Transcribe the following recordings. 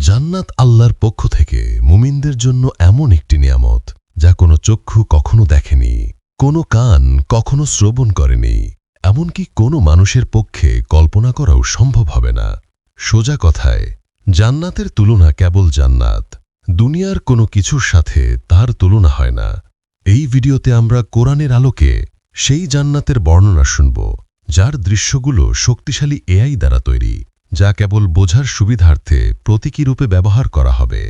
জান্নাত আল্লাহর পক্ষ থেকে মুমিনদের জন্য এমন একটি নিয়ামত, যা কোনো চক্ষু কখনো দেখেনি, কোনো কান কখনো শ্রবণ করেনি, এমনকি কোনো মানুষের পক্ষে কল্পনা করাও সম্ভব হবে না। সোজা কথায়, জান্নাতের তুলনা কেবল জান্নাত, দুনিয়ার কোনো কিছুর সাথে তার তুলনা হয় না। এই ভিডিওতে আমরা কোরআনের আলোকে সেই জান্নাতের বর্ণনা শুনব, যার দৃশ্যগুলো শক্তিশালী এআই দ্বারা তৈরি। যা কেবল বোঝার সুবিধার্থে প্রতীকী রূপে ব্যবহার করা হবে।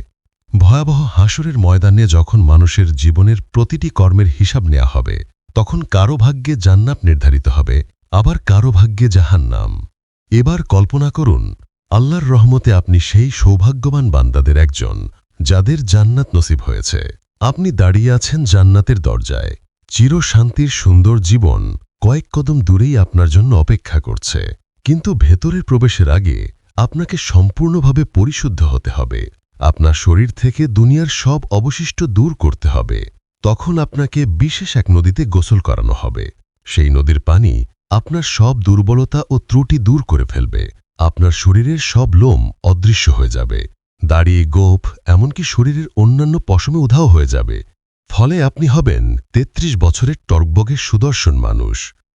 ভয়াবহ হাসরের ময়দানে যখন মানুষের জীবনের প্রতিটি কর্মের হিসাব নেওয়া হবে, তখন কারও ভাগ্যে জান্নাত নির্ধারিত হবে, আবার কারও ভাগ্যে জাহান্নাম। এবার কল্পনা করুন, আল্লাহর রহমতে আপনি সেই সৌভাগ্যবান বান্দাদের একজন, যাদের জান্নাত নসিব হয়েছে। আপনি দাঁড়িয়ে আছেন জান্নাতের দরজায়। চিরশান্তির সুন্দর জীবন কয়েক কদম দূরেই আপনার জন্য অপেক্ষা করছে। কিন্তু ভেতরের প্রবেশের আগে আপনাকে সম্পূর্ণভাবে পরিশুদ্ধ হতে হবে। আপনার শরীর থেকে দুনিয়ার সব অবশিষ্ট দূর করতে হবে। তখন আপনাকে বিশেষ এক নদীতে গোসল করানো হবে। সেই নদীর পানি আপনার সব দুর্বলতা ও ত্রুটি দূর করে ফেলবে। আপনার শরীরের সব লোম অদৃশ্য হয়ে যাবে। দাড়ি গোপ এমনকি শরীরের অন্যান্য পশমে উধাও হয়ে যাবে। ফলে আপনি হবেন ৩৩ বছরের টর্কবগের সুদর্শন মানুষ।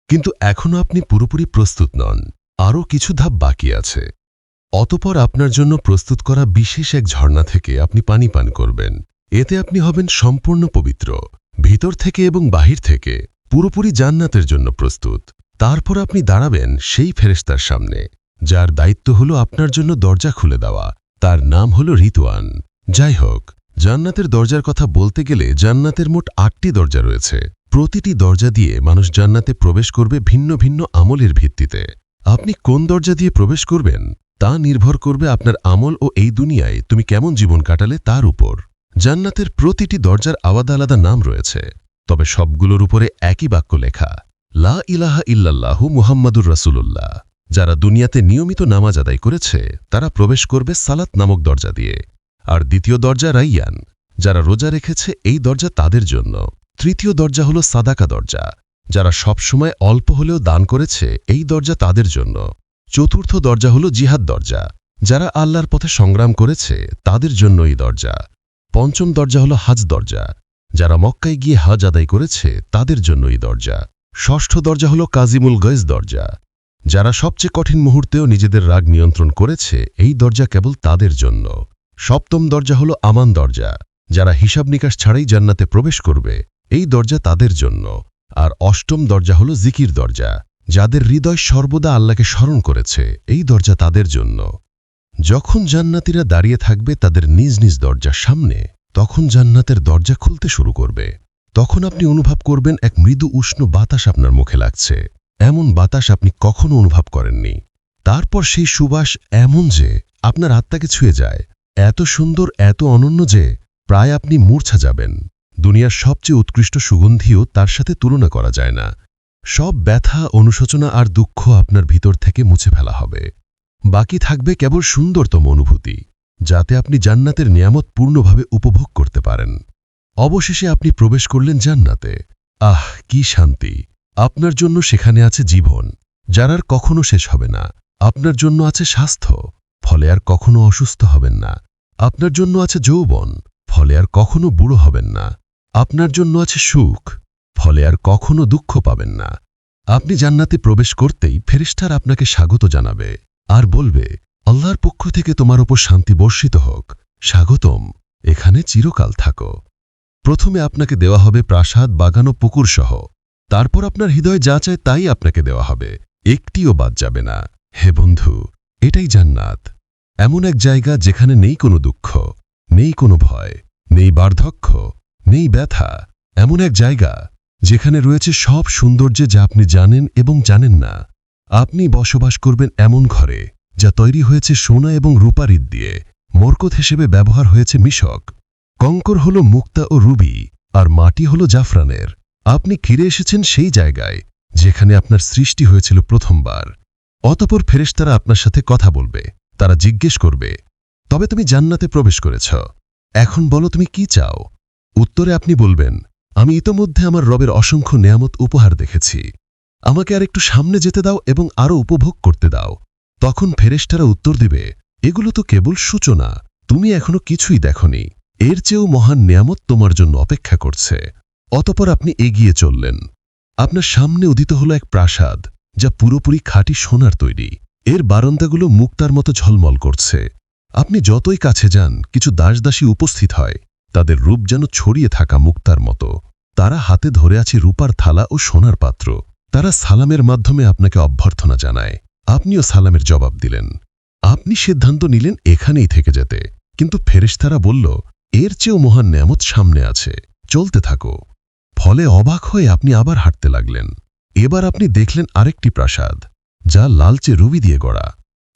কিন্তু এখনও আপনি পুরোপুরি প্রস্তুত নন। আরও কিছু ধাপ বাকি আছে। অতপর আপনার জন্য প্রস্তুত করা বিশেষ এক ঝর্ণা থেকে আপনি পানি পান করবেন। এতে আপনি হবেন সম্পূর্ণ পবিত্র। ভিতর থেকে এবং বাহির থেকে পুরোপুরি জান্নাতের জন্য প্রস্তুত। তারপর আপনি দাঁড়াবেন সেই ফেরেস্তার সামনে, যার দায়িত্ব হল আপনার জন্য দরজা খুলে দেওয়া। তার নাম হল রিতওয়ান। যাই হোক, জান্নাতের দরজার কথা বলতে গেলে জান্নাতের মোট আটটি দরজা রয়েছে। প্রতিটি দরজা দিয়ে মানুষ জান্নাতে প্রবেশ করবে ভিন্ন ভিন্ন আমলের ভিত্তিতে। আপনি কোন দরজা দিয়ে প্রবেশ করবেন তা নির্ভর করবে আপনার আমল ও এই দুনিয়ায় তুমি কেমন জীবন কাটালে তার উপর। জান্নাতের প্রতিটি দরজার আলাদা আলাদা নাম রয়েছে, তবে সবগুলোর উপরে একই বাক্য লেখা, লা ইলাহা ইল্লাল্লাহু মুহাম্মাদুর রাসূলুল্লাহ। যারা দুনিয়াতে নিয়মিত নামাজ আদায় করেছে, তারা প্রবেশ করবে সালাত নামক দরজা দিয়ে। আর দ্বিতীয় দরজা রাইয়ান, যারা রোজা রেখেছে, এই দরজা তাদের জন্য। তৃতীয় দরজা হল সাদাকা দরজা যারা সবসময় অল্প হলেও দান করেছে এই দরজা তাদের জন্য। চতুর্থ দরজা হল জিহাদ দরজা। যারা আল্লাহর পথে সংগ্রাম করেছে, তাদের জন্য এই দরজা। পঞ্চম দরজা হল হাজ দরজা। যারা মক্কায় গিয়ে হাজ আদায় করেছে, তাদের জন্য এই দরজা। ষষ্ঠ দরজা হল কাজিমুল গয়েজ দরজা। যারা সবচেয়ে কঠিন মুহূর্তেও নিজেদের রাগ নিয়ন্ত্রণ করেছে, এই দরজা কেবল তাদের জন্য। সপ্তম দরজা হল আমান দরজা। যারা হিসাব নিকাশ ছাড়াই জান্নাতে প্রবেশ করবে, এই দরজা তাদের জন্য। আর অষ্টম দরজা হল জিকির দরজা, যাদের হৃদয় সর্বদা আল্লাহকে স্মরণ করেছে, এই দরজা তাদের জন্য। যখন জান্নাতীরা দাঁড়িয়ে থাকবে তাদের নিজ নিজ দরজার সামনে, তখন জান্নাতের দরজা খুলতে শুরু করবে। তখন আপনি অনুভব করবেন এক মৃদু উষ্ণ বাতাস আপনার মুখে লাগছে। এমন বাতাস আপনি কখনো অনুভব করেননি। তারপর সেই সুবাস এমন যে, আপনার আত্মাকে ছুঁয়ে যায়। এত সুন্দর, এত অনন্য যে, প্রায় আপনি মূর্ছা যাবেন। দুনিয়ার সবচেয়ে উৎকৃষ্ট সুগন্ধিও তার সাথে তুলনা করা যায় না। সব ব্যথা, অনুশোচনা আর দুঃখ আপনার ভিতর থেকে মুছে ফেলা হবে। বাকি থাকবে কেবল সুন্দরতম অনুভূতি, যাতে আপনি জান্নাতের নিয়ামত পূর্ণভাবে উপভোগ করতে পারেন। অবশেষে আপনি প্রবেশ করলেন জান্নাতে। আহ, কি শান্তি! আপনার জন্য সেখানে আছে জীবন, যার আর কখনো শেষ হবে না। আপনার জন্য আছে স্বাস্থ্য, ফলে আর কখনো অসুস্থ হবেন না। আপনার জন্য আছে যৌবন, ফলে আর কখনো বুড়ো হবেন না। আপনার জন্য আছে সুখ, ফলে আর কখনো দুঃখ পাবেন না। আপনি জান্নাতে প্রবেশ করতেই ফেরিস্টার আপনাকে স্বাগত জানাবে আর বলবে, আল্লাহর পক্ষ থেকে তোমার ওপর শান্তি বর্ষিত হোক। স্বাগতম, এখানে চিরকাল থাকো। প্রথমে আপনাকে দেওয়া হবে প্রাসাদ, বাগান ও পুকুর সহ। তারপর আপনার হৃদয় যা চায় তাই আপনাকে দেওয়া হবে। একটিও বাদ যাবে না। হে বন্ধু, এটাই জান্নাত। এমন এক জায়গা যেখানে নেই কোনো দুঃখ, নেই কোনো ভয়, নেই বার্ধক্য নেই ব্যথা, এমন এক জায়গা যেখানে রয়েছে সব সৌন্দর্যে যা আপনি জানেন এবং জানেন না। আপনি বসবাস করবেন এমন ঘরে যা তৈরি হয়েছে সোনা এবং রূপারিত দিয়ে। মরকত হিসেবে ব্যবহার হয়েছে মিশক। কঙ্কর হল মুক্তা ও রুবি, আর মাটি হল জাফরানের। আপনি ফিরে এসেছেন সেই জায়গায় যেখানে আপনার সৃষ্টি হয়েছিল প্রথমবার। অতপর ফেরেশতারা আপনার সাথে কথা বলবে, তারা জিজ্ঞেস করবে, তবে তুমি জান্নাতে প্রবেশ করেছ। এখন বলো তুমি কি চাও? উত্তরে আপনি বলবেন, আমি ইতোমধ্যে আমার রবের অসংখ্য নেয়ামত উপহার দেখেছি। আমাকে আর একটু সামনে যেতে দাও এবং আরও উপভোগ করতে দাও। তখন ফেরেশতারা উত্তর দিবে, এগুলো তো কেবল সূচনা, তুমি এখনও কিছুই দেখনি। এর চেয়েও মহান নিয়ামত তোমার জন্য অপেক্ষা করছে। অতপর আপনি এগিয়ে চললেন। আপনার সামনে উদিত হলো এক প্রাসাদ, যা পুরোপুরি খাঁটি সোনার তৈরি। এর বারান্দাগুলো মুক্তার মতো ঝলমল করছে। আপনি যতই কাছে যান, কিছু দাসদাসী উপস্থিত হয়। তাদের রূপ যেন ছড়িয়ে থাকা মুক্তার মতো। তারা হাতে ধরে আছে রূপার থালা ও সোনার পাত্র। তারা সালামের মাধ্যমে আপনাকে অভ্যর্থনা জানায়। আপনিও সালামের জবাব দিলেন। আপনি সিদ্ধান্ত নিলেন এখানেই থেকে যেতে। কিন্তু ফেরেশতারা বলল, এর চেয়েও মহান নেয়ামত সামনে আছে। চলতে থাকো। ফলে অবাক হয়ে আপনি আবার হাঁটতে লাগলেন। এবার আপনি দেখলেন আরেকটি প্রাসাদ, যা লালচে রুবি দিয়ে গড়া।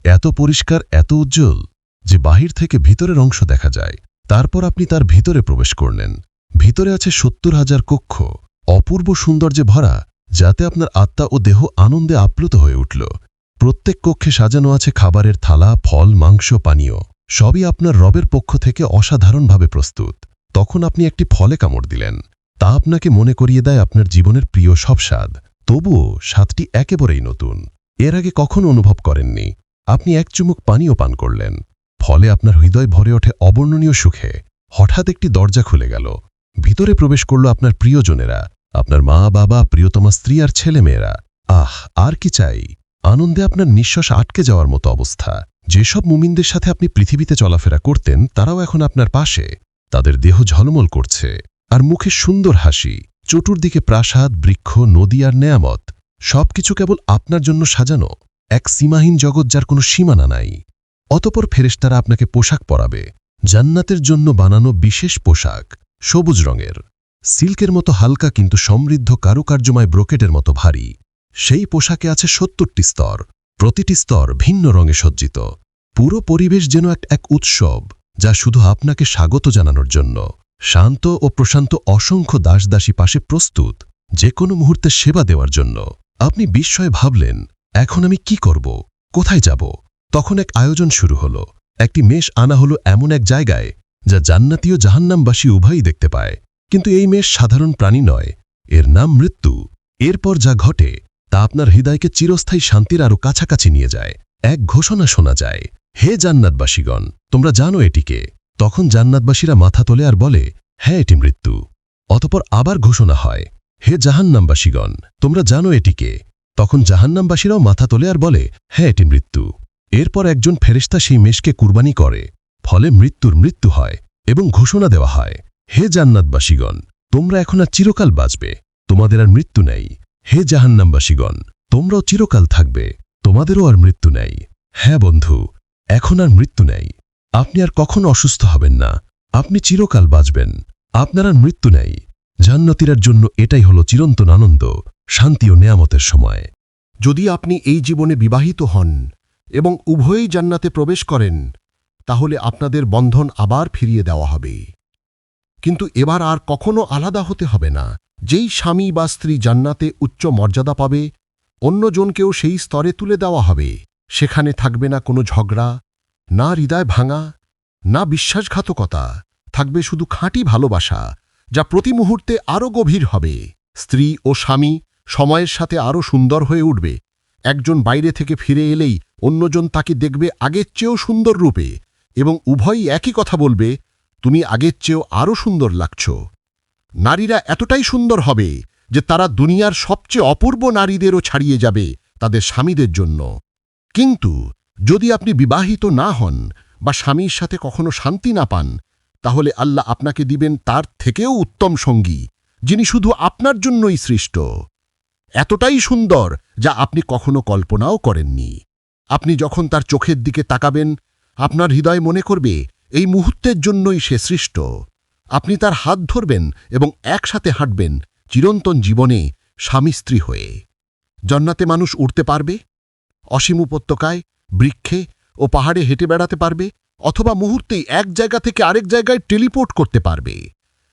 এত পরিষ্কার, এত উজ্জ্বল, যে বাহির থেকে ভিতরের অংশ দেখা যায়। তারপর আপনি তার ভিতরে প্রবেশ করলেন। ভিতরে আছে সত্তর হাজার কক্ষ, অপূর্ব সৌন্দর্যে ভরা, যাতে আপনার আত্মা ও দেহ আনন্দে আপ্লুত হয়ে উঠল। প্রত্যেক কক্ষে সাজানো আছে খাবারের থালা, ফল, মাংস, পানীয়। সবই আপনার রবের পক্ষ থেকে অসাধারণভাবে প্রস্তুত। তখন আপনি একটি ফলে কামড় দিলেন। তা আপনাকে মনে করিয়ে দেয় আপনার জীবনের প্রিয় সব স্বাদ। তবুও স্বাদটি একেবারেই নতুন। এর আগে কখনো অনুভব করেননি। আপনি এক চুমুক পানীয় পান করলেন। ফলে আপনার হৃদয় ভরে ওঠে অবর্ণনীয় সুখে। হঠাৎ একটি দরজা খুলে গেল। ভিতরে প্রবেশ করল আপনার প্রিয়জনেরা। আপনার মা, বাবা, প্রিয়তমা, স্ত্রী আর ছেলেমেয়েরা। আহ, আর কি চাই? আনন্দে আপনার নিঃশ্বাস আটকে যাওয়ার মতো অবস্থা। যেসব মুমিনদের সাথে আপনি পৃথিবীতে চলাফেরা করতেন, তারাও এখন আপনার পাশে। তাদের দেহ ঝলমল করছে। আর মুখে সুন্দর হাসি। চতুর্দিকে প্রাসাদ, বৃক্ষ, নদী আর নেয়ামত। সবকিছু কেবল আপনার জন্য সাজানো। এক সীমাহীন জগৎ যার কোনো সীমানা নাই। অতপর ফেরেশতারা আপনাকে পোশাক পরাবে। জান্নাতের জন্য বানানো বিশেষ পোশাক, সবুজ রঙের। সিল্কের মতো হালকা কিন্তু সমৃদ্ধ কারুকার্যময় ব্রোকেটের মতো ভারী। সেই পোশাকে আছে সত্তরটি স্তর, প্রতিটি স্তর ভিন্ন রঙে সজ্জিত। পুরো পরিবেশ যেন এক এক উৎসব, যা শুধু আপনাকে স্বাগত জানানোর জন্য। শান্ত ও প্রশান্ত অসংখ্য দাসদাসী পাশে প্রস্তুত, যে কোনো মুহূর্তে সেবা দেওয়ার জন্য। আপনি বিস্ময়ে ভাবলেন, এখন আমি কি করব? কোথায় যাব? তখন এক আয়োজন শুরু হল। একটি মেষ আনা হলো এমন এক জায়গায়, যা জান্নাতি ও জাহান্নামবাসী উভয়ই দেখতে পায়। কিন্তু এই মেষ সাধারণ প্রাণী নয়, এর নাম মৃত্যু। এরপর যা ঘটে, তা আপনার হৃদয়কে চিরস্থায়ী শান্তির আরও কাছাকাছি নিয়ে যায়। এক ঘোষণা শোনা যায়, হে জান্নাতবাসীগণ, তোমরা জানো এটিকে। তখন জান্নাতবাসীরা মাথা তোলে আর বলে হ্যাঁ এটি মৃত্যু। অতপর আবার ঘোষণা হয়, হে জাহান্নামবাসীগণ, তোমরা জানো এটিকে। তখন জাহান্নামবাসীরাও মাথা তোলে আর বলে হ্যাঁ এটি মৃত্যু। এরপর একজন ফেরেশতা সেই মেষকে কুরবানি করে, ফলে মৃত্যুর মৃত্যু হয় এবং ঘোষণা দেওয়া হয়, হে জান্নাতবাসীগণ, তোমরা এখন আর চিরকাল বাঁচবে, তোমাদের আর মৃত্যু নেই। হে জাহান্নামবাসীগণ, তোমরাও চিরকাল থাকবে, তোমাদেরও আর মৃত্যু নেই। হ্যাঁ বন্ধু, এখন আর মৃত্যু নেই। আপনি আর কখনো অসুস্থ হবেন না। আপনি চিরকাল বাঁচবেন। আপনার আর মৃত্যু নেই। জান্নাতিরার জন্য এটাই হল চিরন্তন আনন্দ, শান্তি ও নেয়ামতের সময়। যদি আপনি এই জীবনে বিবাহিত হন এবং উভয়ই জান্নাতে প্রবেশ করেন, তাহলে আপনাদের বন্ধন আবার ফিরিয়ে দেওয়া হবে। কিন্তু এবার আর কখনো আলাদা হতে হবে না। যেই স্বামী বা স্ত্রী জান্নাতে উচ্চ মর্যাদা পাবে, অন্যজনকেও সেই স্তরে তুলে দেওয়া হবে। সেখানে থাকবে না কোনো ঝগড়া, না হৃদয় ভাঙা, না বিশ্বাসঘাতকতা। থাকবে শুধু খাঁটি ভালোবাসা, যা প্রতি মুহূর্তে আরও গভীর হবে। স্ত্রী ও স্বামী সময়ের সাথে আরও সুন্দর হয়ে উঠবে। একজন বাইরে থেকে ফিরে এলেই অন্যজন তাকে দেখবে আগের চেয়েও সুন্দর রূপে এবং উভয়ই একই কথা বলবে, তুমি আগের চেয়েও আরও সুন্দর লাগছ। নারীরা এতটাই সুন্দর হবে যে তারা দুনিয়ার সবচেয়ে অপূর্ব নারীদেরও ছাড়িয়ে যাবে তাদের স্বামীদের জন্য। কিন্তু যদি আপনি বিবাহিত না হন বা স্বামীর সাথে কখনো শান্তি না পান, তাহলে আল্লাহ আপনাকে দিবেন তার থেকেও উত্তম সঙ্গী, যিনি শুধু আপনার জন্যই সৃষ্ট। এতটাই সুন্দর যা আপনি কখনো কল্পনাও করেননি। আপনি যখন তার চোখের দিকে তাকাবেন, আপনার হৃদয় মনে করবে, এই মুহূর্তের জন্যই সে সৃষ্ট। আপনি তার হাত ধরবেন এবং একসাথে হাঁটবেন, চিরন্তন জীবনে স্বামী স্ত্রী হয়ে। জন্নাতে মানুষ উঠতে পারবে, অসীম উপত্যকায়, বৃক্ষে ও পাহাড়ে হেঁটে বেড়াতে পারবে, অথবা মুহূর্তেই এক জায়গা থেকে আরেক জায়গায় টেলিপোর্ট করতে পারবে।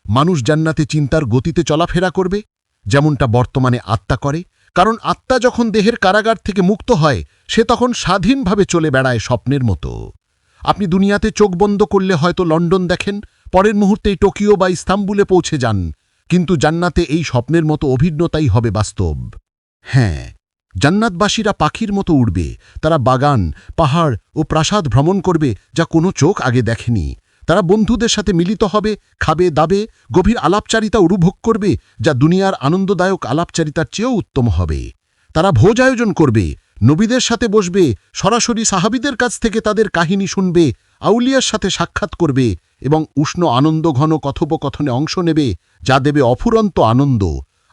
মানুষ জান্নাতে চিন্তার গতিতে চলাফেরা করবে, যেমনটা বর্তমানে আত্মা করে কারণ আত্মা যখন দেহের কারাগার থেকে মুক্ত হয়, সে তখন স্বাধীনভাবে চলে বেড়ায় স্বপ্নের মতো। আপনি দুনিয়াতে চোখ বন্ধ করলে হয়তো লন্ডন দেখেন, পরের মুহূর্তেই টোকিও বা ইস্তাম্বুলে পৌঁছে যান, কিন্তু জান্নাতে এই স্বপ্নের মতো অভিজ্ঞতাই হবে বাস্তব। হ্যাঁ জান্নাতবাসীরা পাখির মতো উড়বে, তারা বাগান, পাহাড় ও প্রাসাদ ভ্রমণ করবে যা কোনো চোখ আগে দেখেনি। তারা বন্ধুদের সাথে মিলিত হবে, খাবে, দাবে, গভীর আলাপচারিতা উপভোগ করবে, যা দুনিয়ার আনন্দদায়ক আলাপচারিতার চেয়েও উত্তম হবে। তারা ভোজ আয়োজন করবে, নবীদের সাথে বসবে, সরাসরি সাহাবিদের কাছ থেকে তাদের কাহিনী শুনবে, আউলিয়ার সাথে সাক্ষাৎ করবে এবং উষ্ণ আনন্দঘন কথোপকথনে অংশ নেবে, যা দেবে অফুরন্ত আনন্দ।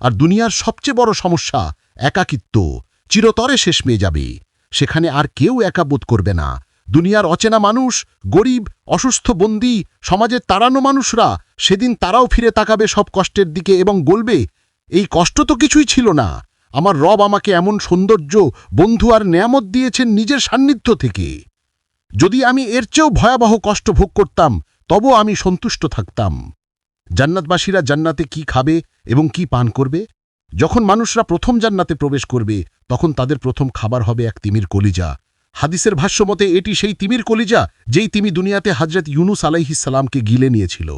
আর দুনিয়ার সবচেয়ে বড় সমস্যা, একাকিত্ব, চিরতরে শেষ মেয়ে যাবে। সেখানে আর কেউ একা বোধ করবে না। দুনিয়ার অচেনা মানুষ, গরিব, অসুস্থ, বন্দী, সমাজের তাড়ানো মানুষরা সেদিন তারাও ফিরে তাকাবে সব কষ্টের দিকে এবং বলবে, এই কষ্ট তো কিছুই ছিল না। আমার রব আমাকে এমন সৌন্দর্য, বন্ধু আর নেয়ামত দিয়েছেন নিজের সান্নিধ্য থেকে। যদি আমি এর চেয়েও ভয়াবহ কষ্ট ভোগ করতাম তবু আমি সন্তুষ্ট থাকতাম। জান্নাতবাসীরা জান্নাতে কি খাবে এবং কি পান করবে? যখন মানুষরা প্রথম জান্নাতে প্রবেশ করবে, তখন তাদের প্রথম খাবার হবে এক তিমির কলিজা। হাদিসের ভাষ্যমতে এটি সেই তিমির কলিজা যেই তিমি দুনিয়াতে হজরত ইউনুস আলাইহিসালামকে গিলে নিয়েছিল।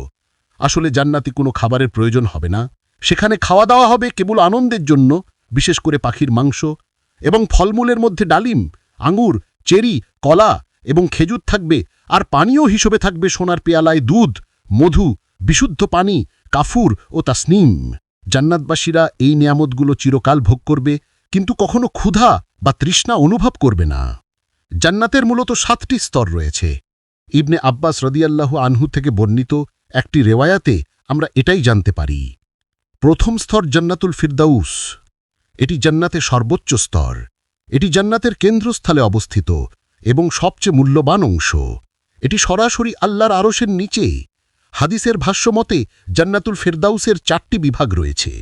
আসলে জান্নাতি কোনো খাবারের প্রয়োজন হবে না। সেখানে খাওয়া দাওয়া হবে কেবল আনন্দের জন্য, বিশেষ করে পাখির মাংস এবং ফলমূলের মধ্যে ডালিম, আঙুর, চেরি, কলা এবং খেজুর থাকবে আর পানীয় হিসেবে থাকবে সোনার পেয়ালায় দুধ, মধু, বিশুদ্ধ পানি, কাফুর ও তাসনিম। জান্নাতবাসীরা এই নিয়ামতগুলো চিরকাল ভোগ করবে, কিন্তু কখনো ক্ষুধা বা তৃষ্ণা অনুভব করবে না। জান্নাতের মূলত সাতটি স্তর রয়েছে। ইবনে আব্বাস রদিয়াল্লাহু আনহু থেকে বর্ণিত একটি রেওয়ায়াতে আমরা এটাই জানতে পারি। প্রথম স্তর জান্নাতুল ফিরদাউস। এটি জান্নাতের সর্বোচ্চ স্তর। এটি জান্নাতের কেন্দ্রস্থলে অবস্থিত এবং সবচেয়ে মূল্যবান অংশ। এটি সরাসরি আল্লাহর আরশের নিচে। হাদিসের ভাষ্যমতে জান্নাতুল ফেরদাউসের চারটি বিভাগ রয়েছে।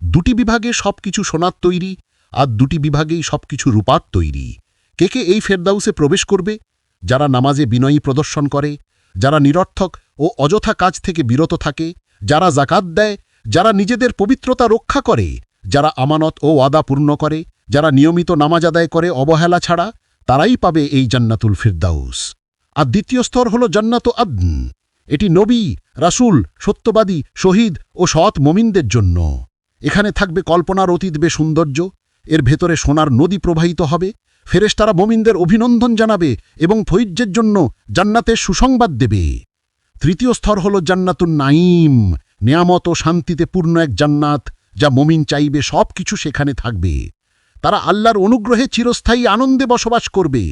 দুটি বিভাগে সবকিছু সোনার তৈরি আর দুটি বিভাগেই সবকিছু রূপার তৈরি। কে কে এই ফেরদাউসে প্রবেশ করবে? যারা নামাজে বিনয়ী প্রদর্শন করে, যারা নিরর্থক ও অযথা কাজ থেকে বিরত থাকে, যারা জাকাত দেয়, যারা নিজেদের পবিত্রতা রক্ষা করে, যারা আমানত ও ওয়াদা পূর্ণ করে, যারা নিয়মিত নামাজ আদায় করে অবহেলা ছাড়া, তারাই পাবে এই জান্নাতুল ফিরদাউস। আর দ্বিতীয় স্তর হল জান্নাত আদন। এটি নবী, রাসূল, সত্যবাদী, শহীদ ও সৎ মমিনদের জন্য। এখানে থাকবে কল্পনার অতীত বে সৌন্দর্য, এর ভেতরে সোনার নদী প্রবাহিত হবে ফেরেশতারা মমিনদের অভিনন্দন জানাবে এবং ফৈজ্যের জন্য জান্নাতের সুসংবাদ দেবে। তৃতীয় স্তর হল জান্নাতুন নাইম নেয়ামত ও শান্তিতে পূর্ণ এক জান্নাত যা মমিন চাইবে সব কিছু সেখানে থাকবে। তারা আল্লাহর অনুগ্রহে চিরস্থায়ী আনন্দে বসবাস করবে।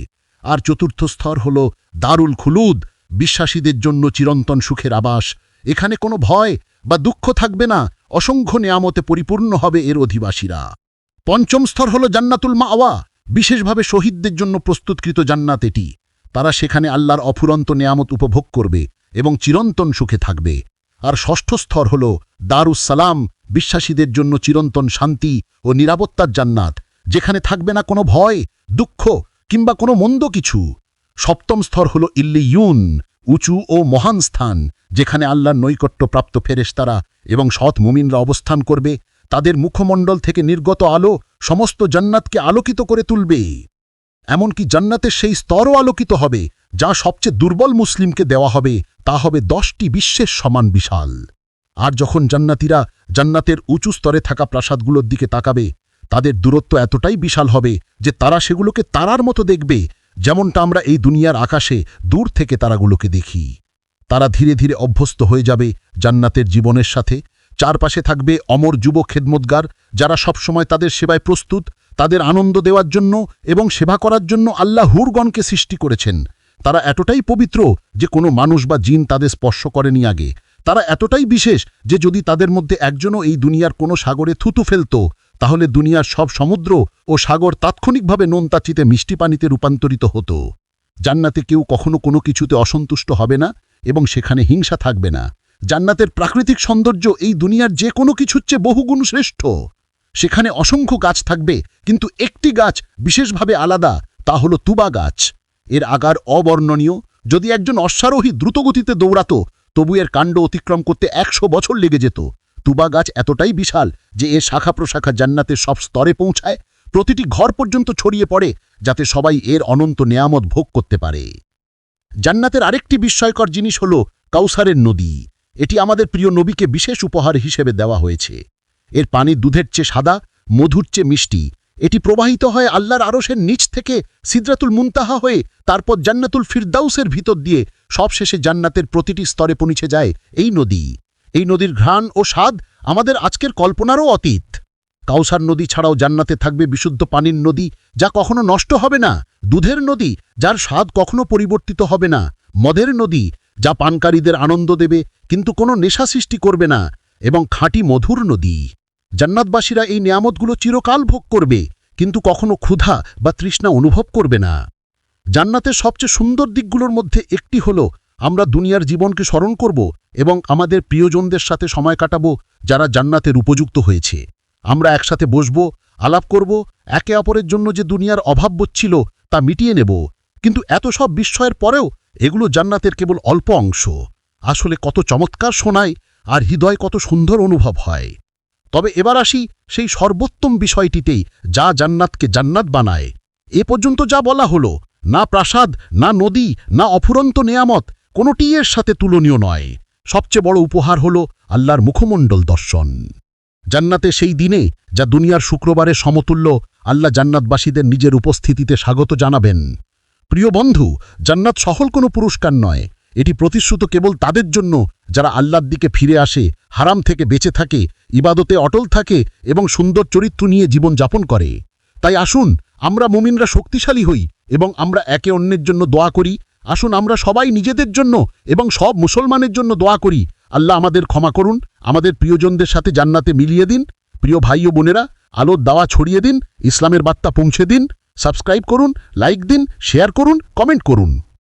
আর চতুর্থ স্তর হল দারুল খুলুদ, বিশ্বাসীদের জন্য চিরন্তন সুখের আবাস। এখানে কোনো ভয় বা দুঃখ থাকবে না, অসংখ্য নেয়ামতে পরিপূর্ণ হবে এর অধিবাসীরা। পঞ্চম স্তর হল জান্নাতুল মাওয়া বিশেষভাবে শহীদদের জন্য প্রস্তুতকৃত জান্নাত এটি। তারা সেখানে আল্লাহর অফুরন্ত নেয়ামত উপভোগ করবে এবং চিরন্তন সুখে থাকবে। আর ষষ্ঠ স্তর হল দারুসালাম বিশ্বাসীদের জন্য চিরন্তন শান্তি ও নিরাপত্তার জান্নাত, যেখানে থাকবে না কোনো ভয়, দুঃখ কিংবা কোনো মন্দ কিছু। সপ্তম স্তর হল ইল্লিয়ুন, উঁচু ও মহান স্থান, যেখানে আল্লাহর নৈকট্যপ্রাপ্ত ফেরেশতারা এবং সৎ মুমিনরা অবস্থান করবে তাদের মুখমণ্ডল থেকে নির্গত আলো সমস্ত জান্নাতকে আলোকিত করে তুলবে। এমনকি জান্নাতের সেই স্তরও আলোকিত হবে, যা সবচেয়ে দুর্বল মুসলিমকে দেওয়া হবে, তা হবে দশটি বিশ্বের সমান বিশাল। আর যখন জান্নাতিরা জান্নাতের উঁচু স্তরে থাকা প্রাসাদগুলোর দিকে তাকাবে, তাদের দূরত্ব এতটাই বিশাল হবে যে তারা সেগুলোকে তারার মতো দেখবে, যেমনটা আমরা এই দুনিয়ার আকাশে দূর থেকে তারাগুলোকে দেখি। তারা ধীরে ধীরে অভ্যস্ত হয়ে যাবে জান্নাতের জীবনের সাথে চারপাশে থাকবে অমর যুব খেদমতগার, যারা সবসময় তাদের সেবায় প্রস্তুত, তাদের আনন্দ দেওয়ার জন্য এবং সেবা করার জন্য আল্লাহ হুরগণকে সৃষ্টি করেছেন। তারা এতটাই পবিত্র যে কোনো মানুষ বা জিন তাদের স্পর্শ করেনি আগে। তারা এতটাই বিশেষ যে যদি তাদের মধ্যে একজনও এই দুনিয়ার কোনো সাগরে থুতু ফেলত, তাহলে দুনিয়ার সব সমুদ্র ও সাগর তাৎক্ষণিকভাবে নোনতাচিতে মিষ্টি পানিতে রূপান্তরিত হতো। জান্নাতে কেউ কখনো কোনো কিছুতে অসন্তুষ্ট হবে না এবং সেখানে হিংসা থাকবে না। জান্নাতের প্রাকৃতিক সৌন্দর্য এই দুনিয়ার যে কোনো কিছুর চেয়ে বহুগুণ শ্রেষ্ঠ। সেখানে অসংখ্য গাছ থাকবে, কিন্তু একটি গাছ বিশেষভাবে আলাদা, তা হল তুবা গাছ। এর আগার অবর্ণনীয়। যদি একজন অশ্বারোহী দ্রুতগতিতে দৌড়াত, তবু এর কাণ্ড অতিক্রম করতে একশো বছর লেগে যেত। তুবা গাছ এতটাই বিশাল যে এর শাখা প্রশাখা জান্নাতের সব স্তরে পৌঁছায়, প্রতিটি ঘর পর্যন্ত ছড়িয়ে পড়ে, যাতে সবাই এর অনন্ত নেয়ামত ভোগ করতে পারে। জান্নাতের আরেকটি বিস্ময়কর জিনিস হল কাউসারের নদী। এটি আমাদের প্রিয় নবীকে বিশেষ উপহার হিসেবে দেওয়া হয়েছে। এর পানি দুধের চেয়ে সাদা, মধুর চেয়ে মিষ্টি। এটি প্রবাহিত হয় আল্লাহর আরসের নিচ থেকে সিদ্রাতুল মুনতাহা হয়ে তারপর জান্নাতুল ফিরদাউসের ভিতর দিয়ে সবশেষে জান্নাতের প্রতিটি স্তরে পৌঁছে যায় এই নদী। এই নদীর ঘ্রাণ ও স্বাদ আমাদের আজকের কল্পনারও অতীত। কাউসার নদী ছাড়াও জান্নাতে থাকবে বিশুদ্ধ পানির নদী, যা কখনো নষ্ট হবে না। দুধের নদী, যার স্বাদ কখনো পরিবর্তিত হবে না। মদের নদী যা পানকারীদের আনন্দ দেবে, কিন্তু কোনো নেশা সৃষ্টি করবে না, এবং খাঁটি মধুর নদী। জান্নাতবাসীরা এই নিয়ামতগুলো চিরকাল ভোগ করবে, কিন্তু কখনো ক্ষুধা বা তৃষ্ণা অনুভব করবে না। জান্নাতের সবচেয়ে সুন্দর দিকগুলোর মধ্যে একটি হল, আমরা দুনিয়ার জীবনকে স্মরণ করব এবং আমাদের প্রিয়জনদের সাথে সময় কাটাবো যারা জান্নাতের উপযুক্ত হয়েছে। আমরা একসাথে বসব, আলাপ করব, একে অপরের জন্য যে দুনিয়ার অভাব ছিল তা মিটিয়ে নেব, কিন্তু এত সব বিস্ময়ের পরেও এগুলো জান্নাতের কেবল অল্প অংশ। আসলে কত চমৎকার শোনায় আর হৃদয় কত সুন্দর অনুভব হয়। তবে এবার আসি সেই সর্বোত্তম বিষয়টিতেই যা জান্নাতকে জান্নাত বানায়। এ পর্যন্ত যা বলা হলো, না প্রাসাদ, না নদী, না অফুরন্ত নেয়ামত কোনোটি এর সাথে তুলনীয় নয়। সবচেয়ে বড় উপহার হল আল্লাহর মুখমণ্ডল দর্শন। জান্নাতে সেই দিনে যা দুনিয়ার শুক্রবারের সমতুল্য, আল্লাহ জান্নাতবাসীদের নিজের উপস্থিতিতে স্বাগত জানাবেন। প্রিয় বন্ধু, জান্নাত সহল কোনো পুরস্কার নয়। এটি প্রতিশ্রুত কেবল তাদের জন্য, যারা আল্লাহর দিকে ফিরে আসে, হারাম থেকে বেঁচে থাকে, ইবাদতে অটল থাকে এবং সুন্দর চরিত্র নিয়ে জীবন যাপন করে। তাই আসুন, আমরা মুমিনরা শক্তিশালী হই এবং আমরা একে অন্যের জন্য দোয়া করি। আসুন, আমরা সবাই নিজেদের জন্য এবং সব মুসলমানের জন্য দোয়া করি। আল্লাহ আমাদের ক্ষমা করুন, আমাদের প্রিয়জনদের সাথে জান্নাতে মিলিয়ে দিন। প্রিয় ভাই ও বোনেরা, আলোর দাওয়া ছড়িয়ে দিন, ইসলামের বার্তা পৌঁছে দিন। সাবস্ক্রাইব করুন লাইক দিন শেয়ার করুন কমেন্ট করুন।